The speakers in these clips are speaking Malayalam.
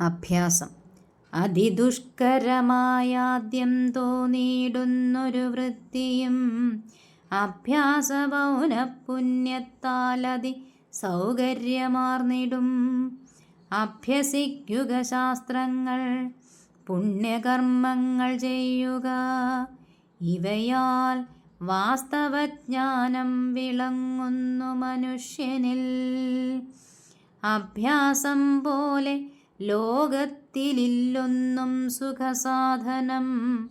അഭ്യാസം. അതിദുഷ്കരമായാദ്യം തോന്നിയിടുന്നൊരു വൃത്തിയും അഭ്യാസ പൗനപുണ്യത്താലതി സൗകര്യമാർന്നിടും. അഭ്യസിക്കുക ശാസ്ത്രങ്ങൾ പുണ്യകർമ്മങ്ങൾ ചെയ്യുക ഇവയാൽ വാസ്തവജ്ഞാനം വിളങ്ങുന്നു മനുഷ്യനിൽ. അഭ്യാസം പോലെ ലോകത്തിലില്ലൊന്നും സുഖസാധനം.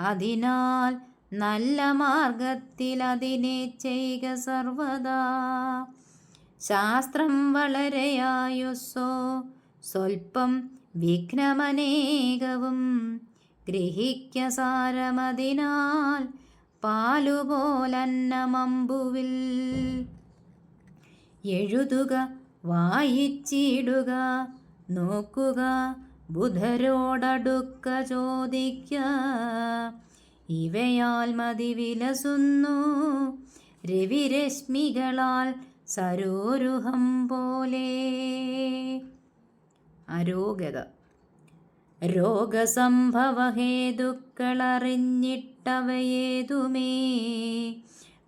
അതിനാൽ നല്ല മാർഗത്തിൽ അതിനെ ചെയ്യുക സർവദാ. ശാസ്ത്രം വളരെയായുസ്സോ സ്വൽപ്പം വിഘ്നമനേകവും ഗ്രഹിക്ക സാരമതിനാൽ പാലുപോലന്നമമ്പുവിൽ എഴുതുക വായിച്ചിടുക നോക്കുക. ബുധരോടടുക്ക ചോദിക്ക. ഇവയാൽ മതി വിലസുന്നു. രവിരശ്മികളാൽ സരോരുഹം പോലെ. അരോഗത. രോഗസംഭവഹേതുക്കളറിഞ്ഞിട്ടവയേതുമേ.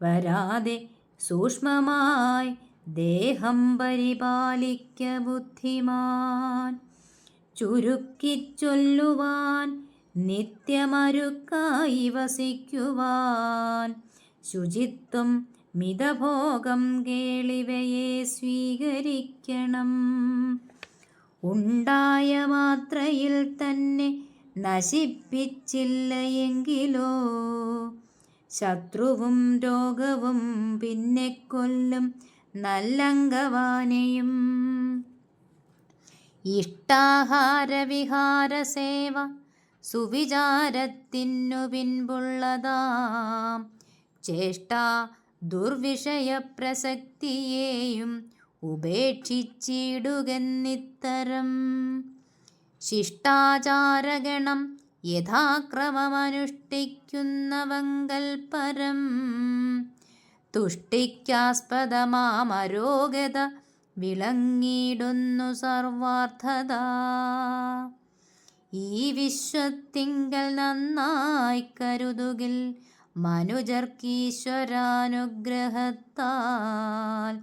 വരാതെ സൂക്ഷ്മമായി ദേഹം പരിപാലിക്ക ബുദ്ധിമാൻ. ചുരുക്കിച്ചൊല്ലുവാൻ നിത്യമരുക്കായി വസിക്കുവാൻ. ശുചിത്വം മിതഭോഗം കേളിവയെ സ്വീകരിക്കണം. ഉണ്ടായ മാത്രയിൽ തന്നെ നശിപ്പിച്ചില്ല ശത്രുവും രോഗവും പിന്നെ കൊല്ലും നല്ലങ്കവാനെയും ഇഷ്ടാഹാരവിഹാര സേവ സുവിചാരത്തിനു പിൻപുള്ളതാം. ചേഷ്ട ദുർവിഷയപ്രസക്തിയെയും ഉപേക്ഷിച്ചിടുകന്നിത്തരം. ശിഷ്ടാചാരഗണം യഥാക്രമമനുഷ്ഠിക്കുന്നവങ്കൽ പരം തുഷ്ടിക്കാസ്പദമാമരോഗത വിളങ്ങിയിടുന്നു സർവാർത്ഥത. ഈ വിശ്വത്തിങ്കൽ നന്നായി കരുതുകിൽ മനുജർക്കീശ്വരാനുഗ്രഹത്താൽ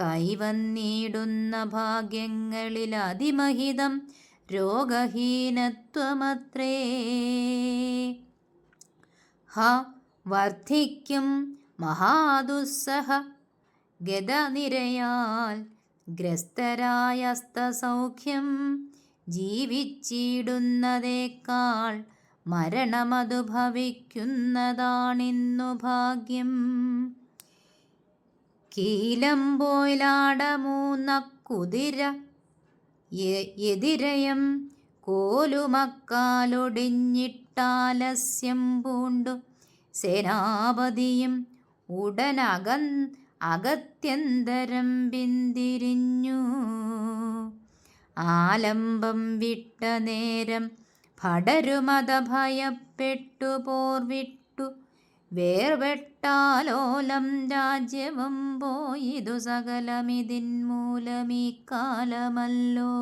കൈവന്നിടുന്ന ഭാഗ്യങ്ങളിൽ അതിമഹിതം രോഗഹീനത്വമത്രേ. ഹ വർദ്ധിക്കും മഹാദുസ്സഹ ഗതനിരയാൽ ഗ്രസ്തരായസ്തസൗഖ്യം ജീവിച്ചിടുന്നതേക്കാൾ മരണമതു ഭവിക്കുന്നതാണിന്നു ഭാഗ്യം. കീലമ്പോയിലാടമൂന്ന കുതിര എതിരയം കോലുമക്കാലൊടിഞ്ഞിട്ടാലസ്യം പൂണ്ടു. സേനാപതിയും ഉടനക അകത്യന്തരം പിന്തിരിഞ്ഞു ആലംബം വിട്ട നേരം ഭടരുമത ഭയപ്പെട്ടു പോർവിട്ടു വേർവെട്ടാലോലം രാജ്യവും പോയിതു സകലമിതിൻ മൂലമീ കാലമല്ലോ.